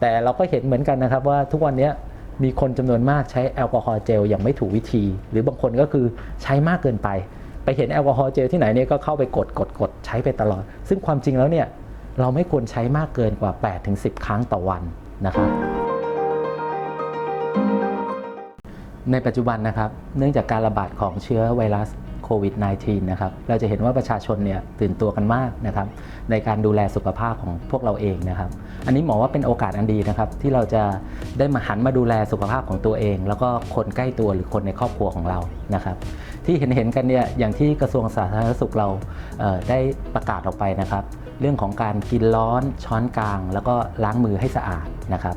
แต่เราก็เห็นเหมือนกันนะครับว่าทุกวันนี้มีคนจำนวนมากใช้แอลกอฮอล์เจลอย่างไม่ถูกวิธี หรือบางคนก็คือใช้มากเกินไป ไปเห็นแอลกอฮอล์เจลที่ไหนเนี่ยก็เข้าไปกดกดกดใช้ไปตลอด ซึ่งความจริงแล้วเนี่ยเราไม่ควรใช้มากเกินกว่า 8-10 ครั้งต่อวันนะครับในปัจจุบันนะครับ เนื่องจากการระบาดของเชื้อไวรัส โควิด -19 นะครับเราจะเห็นว่าประชาชนเนี่ยตื่นตัวกันมากนะครับในการดูแลสุขภาพของพวกเราเองนะครับ อันนี้หมอว่าเป็นโอกาสอันดีนะครับ ที่เราจะได้มาหันมาดูแลสุขภาพของตัวเอง แล้วก็คนใกล้ตัวหรือคนในครอบครัวของเรานะครับที่เห็นเห็นๆกันเนี่ยอย่างที่กระทรวงสาธารณสุขเราเได้ประกาศออกไปนะครับ เรื่องของการกินร้อนช้อนกลาง แล้วก็ล้างมือให้สะอาดนะครับ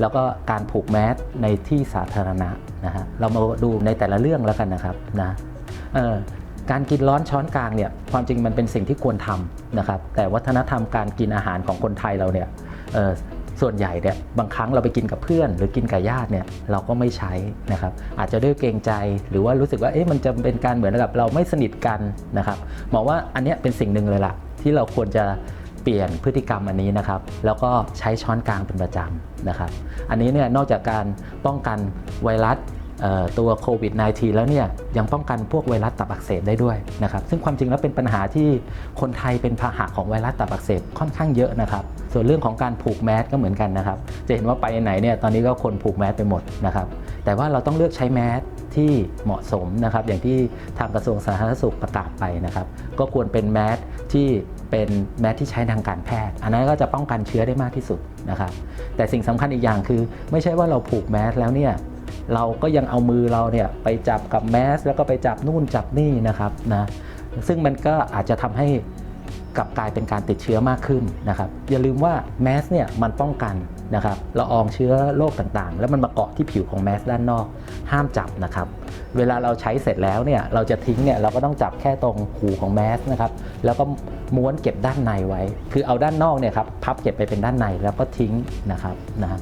แล้วก็การผูกแมสในที่สาธารณะนะฮะเรามาดูในแต่ละเรื่องแล้วกันนะครับนะ การกินร้อนช้อนกลางเนี่ยความจริงมันเป็นสิ่งที่ควรทำนะครับแต่วัฒนธรรมการกินอาหารของคนไทยเราเนี่ยส่วนใหญ่เนี่ยบางครั้งเราไปกินกับเพื่อน หรือกินกับญาติเนี่ยเราก็ไม่ใช้นะครับอาจจะด้วยเกรงใจหรือว่ารู้สึกว่าเอ๊ะมันจะเป็นการเหมือนกับเราไม่สนิทกันนะครับมอว่าอันนี้เป็นสิ่งหนึ่งเลยล่ะ ที่เราควรจะเปลี่ยนพฤติกรรมอันนี้นะครับ แล้วก็ใช้ช้อนกลางเป็นประจำนะครับ อันนี้เนี่ยนอกจากการป้องกันไวรัส ตัวโควิด -19 แล้วเนี่ยยังป้องกันพวกไวรัสตับอักเสบได้ด้วยนะครับซึ่งความจริงแล้วเป็นปัญหาที่คนไทยเป็นพาหะของไวรัสตับอักเสบค่อนข้างเยอะนะครับส่วนเรื่องของการผูกแมสก็เหมือนกันนะครับจะเห็นว่าไปไหนเนี่ยตอนนี้ก็คนผูกแมสไปหมดนะครับแต่ว่าเราต้องเลือกใช้แมสที่เหมาะสมนะครับอย่างที่ทางกระทรวงสาธารณสุขประกาศไปนะครับก็ควรเป็นแมสที่เป็นแมสที่ใช้ทางการแพทย์ อันนั้นก็จะป้องกันเชื้อได้มากที่สุดนะครับแต่สิ่งสำคัญอีกอย่างคือ ไม่ใช่ว่าเราผูกแมสแล้วเนี่ย เราก็ยังเอามือเราเนี่ยไปจับกับแมสแล้วก็ไปจับนู่นจับนี่นะครับนะซึ่งมันก็อาจจะทำให้กลับกลายเป็นการติดเชื้อมากขึ้นนะครับอย่าลืมว่าแมสเนี่ยมันป้องกันนะครับละอองเชื้อโรคต่างๆ แล้วมันมาเกาะที่ผิวของแมสด้านนอก ห้ามจับนะครับ เวลาเราใช้เสร็จแล้วเนี่ยเราจะทิ้งเนี่ยเราก็ต้องจับแค่ตรงหูของแมสนะครับแล้วก็ม้วนเก็บด้านในไว้ คือเอาด้านนอกเนี่ยครับพับเก็บไปเป็นด้านในแล้วก็ทิ้งนะครับนะ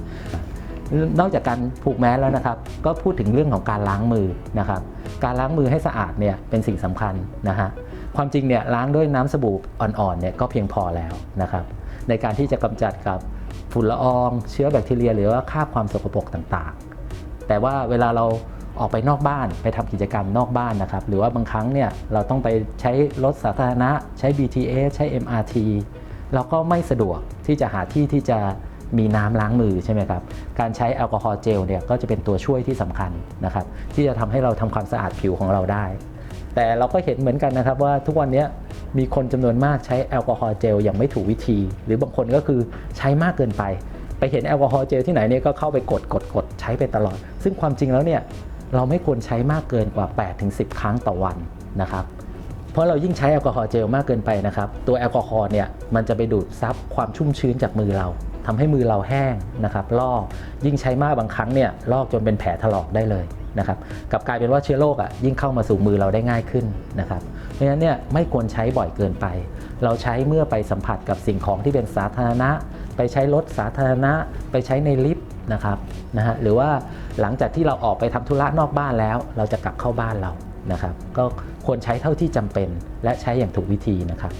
นอกจากการผูกแมสแล้วนะครับ ก็พูดถึงเรื่องของการล้างมือนะครับ การล้างมือให้สะอาดเนี่ยเป็นสิ่งสำคัญนะฮะความจริงเนี่ยล้างด้วยน้ำสบู่อ่อนๆเนี่ยก็เพียงพอแล้วนะครับ ในการที่จะกำจัดกับฝุ่นละออง เชื้อแบคทีเรีย หรือว่าคราบความสกปรกต่างๆ แต่ว่าเวลาเราออกไปนอกบ้านไปทำกิจกรรมนอกบ้านนะครับ หรือว่าบางครั้งเนี่ยเราต้องไปใช้รถสาธารณะ ใช้ BTS ใช้ MRT เราก็ไม่สะดวกที่จะหาที่ที่จะ มีน้ำล้างมือใช่ไหมครับ การใช้แอลกอฮอล์เจลเนี่ยก็จะเป็นตัวช่วยที่สำคัญนะครับ ที่จะทำให้เราทำความสะอาดผิวของเราได้ แต่เราก็เห็นเหมือนกันนะครับว่าทุกวันนี้มีคนจำนวนมากใช้แอลกอฮอล์เจลอย่างไม่ถูกวิธี หรือบางคนก็คือใช้มากเกินไป ไปเห็นแอลกอฮอล์เจลที่ไหนเนี่ยก็เข้าไปกดกดกดใช้ไปตลอด ซึ่งความจริงแล้วเนี่ยเราไม่ควรใช้มากเกินกว่า 8-10 ครั้งต่อวันนะครับเพราะเรายิ่งใช้แอลกอฮอล์เจลมากเกินไปนะครับ ตัวแอลกอฮอล์เนี่ยมันจะไปดูดซับความชุ่มชื้นจากมือเรา ทำให้มือเราแห้งนะครับลอกยิ่งใช้มากบางครั้งเนี่ยลอกจนเป็นแผลถลอกได้เลยนะครับกับกลายเป็นว่าเชื้อโรคอะยิ่งเข้ามาสู่มือเราได้ง่ายขึ้นนะครับเพราะฉะนั้นเนี่ยไม่ควรใช้บ่อยเกินไป เราใช้เมื่อไปสัมผัสกับสิ่งของที่เป็นสาธารณะ ไปใช้รถสาธารณะ ไปใช้ในลิฟต์นะครับนะฮะหรือว่าหลังจากที่เราออกไปทำธุระนอกบ้านแล้ว เราจะกลับเข้าบ้านเรานะครับก็ควรใช้เท่าที่จำเป็นและใช้อย่างถูกวิธีนะครับ